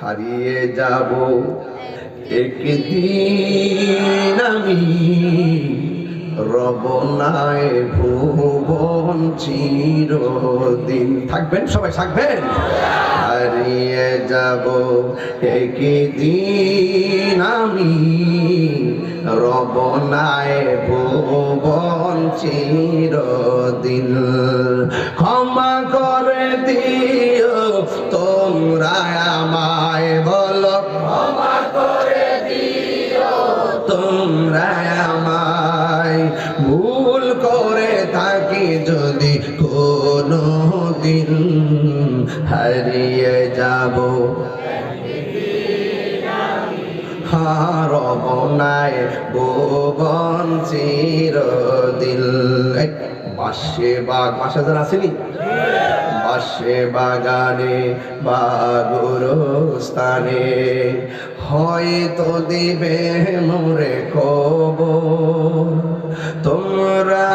হারিয়ে যাব। একদিন আমি রবনায় ভুবন চিরদিন। থাকবেন সবাই, থাকবেন? হারিয়ে যাব। একদিন আমি রবনায় ভুবন চিরদিন। হারিয়ে যাব। হারব নাই ভুবন চিরদিল বাসে বাগ বাসা যারা আসেনি বাসে বাগানে বাগুর স্থানে হয়তো দিবে মোরে কব তোমরা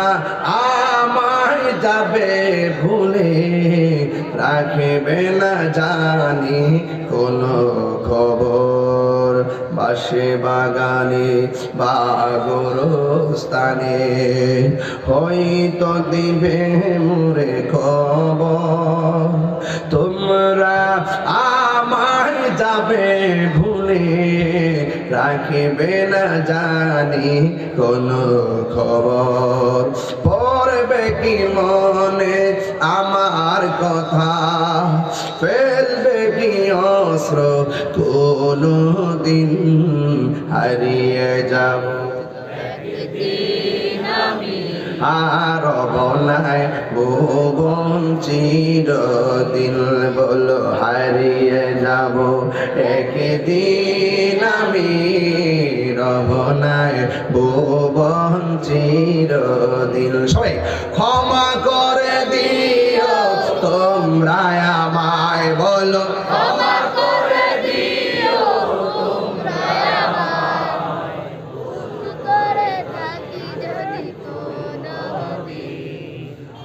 যাবে ভুলে রাখবে না জানি কোনো খবর। বাসে বাগানে বাগর স্থানে হয়তো দিবে মুরে খবর। তোমরা আমায় যাবে ভুলে রাখবে না জানি কোনো খবর। কথা। ফেলবে কি অস্ত্র? কোনো দিন হারিয়ে যাব। আর বনায় ভুবন চিরদিন বলো হারিয়ে যাব। একদিন আমি রবনায় ভুবন চিরদিন। সবাই, ক্ষমা করে। আমায় বলো।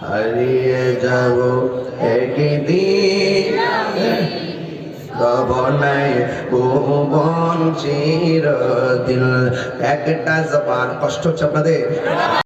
হারিয়ে যাব একদিন। রবনায় ভুবন চিরদিন। একটা জবান কষ্ট হচ্ছে আপনাদের।